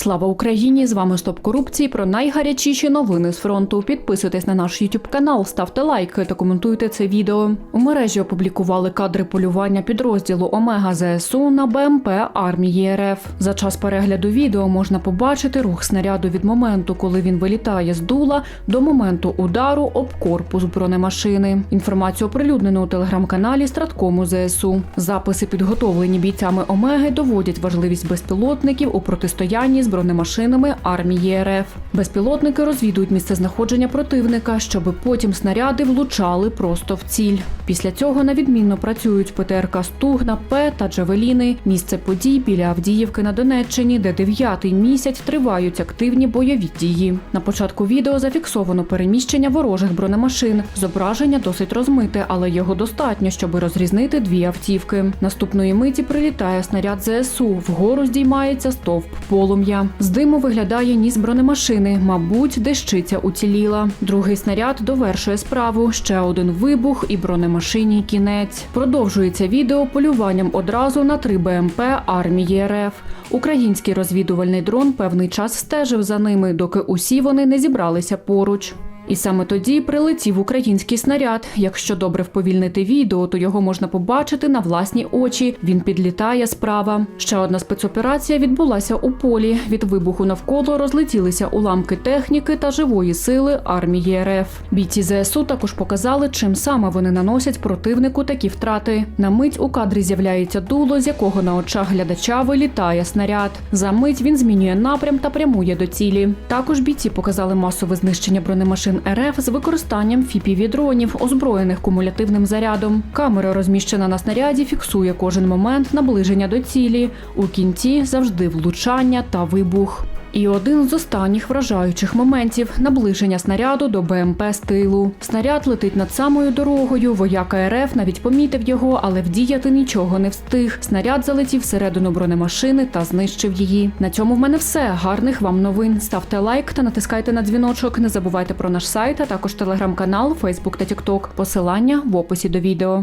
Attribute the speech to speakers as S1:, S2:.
S1: Слава Україні! З вами Стоп корупції про найгарячіші новини з фронту. Підписуйтесь на наш YouTube канал, ставте лайки та коментуйте це відео. У мережі опублікували кадри полювання підрозділу Омега ЗСУ на БМП армії РФ. За час перегляду відео можна побачити рух снаряду від моменту, коли він вилітає з дула, до моменту удару об корпус бронемашини. Інформацію оприлюднено у телеграм-каналі Страткому ЗСУ. Записи, підготовлені бійцями Омеги, доводять важливість безпілотників у протистоянні з бронемашинами армії РФ. Безпілотники розвідують місце знаходження противника, щоб потім снаряди влучали просто в ціль. Після цього на відмінно працюють ПТРК Стугна, П та Джавеліни. Місце подій біля Авдіївки на Донеччині, де дев'ятий місяць тривають активні бойові дії. На початку відео зафіксовано переміщення ворожих бронемашин. Зображення досить розмите, але його достатньо, щоб розрізнити дві автівки. Наступної миті прилітає снаряд ЗСУ. Вгору здіймається стовп полум'я. З диму виглядає ніс бронемашини. Мабуть, дещиця уціліла. Другий снаряд довершує справу. Ще один вибух і бронемашині кінець. Продовжується відео полюванням одразу на три БМП армії РФ. Український розвідувальний дрон певний час стежив за ними, доки усі вони не зібралися поруч. І саме тоді прилетів український снаряд. Якщо добре вповільнити відео, то його можна побачити на власні очі. Він підлітає справа. Ще одна спецоперація відбулася у полі. Від вибуху навколо розлетілися уламки техніки та живої сили армії РФ. Бійці ЗСУ також показали, чим саме вони наносять противнику такі втрати. На мить у кадрі з'являється дуло, з якого на очах глядача вилітає снаряд. За мить він змінює напрям та прямує до цілі. Також бійці показали масове знищення бронемашин РФ з використанням фіпіві-дронів, озброєних кумулятивним зарядом. Камера, розміщена на снаряді, фіксує кожен момент наближення до цілі. У кінці завжди влучання та вибух. І один з останніх вражаючих моментів наближення снаряду до БМП з тилу. Снаряд летить над самою дорогою. Вояка РФ навіть помітив його, але вдіяти нічого не встиг. Снаряд залетів всередину бронемашини та знищив її. На цьому в мене все. Гарних вам новин. Ставте лайк та натискайте на дзвіночок. Не забувайте про наш сайт, а також телеграм-канал, Фейсбук та Тікток. Посилання в описі до відео.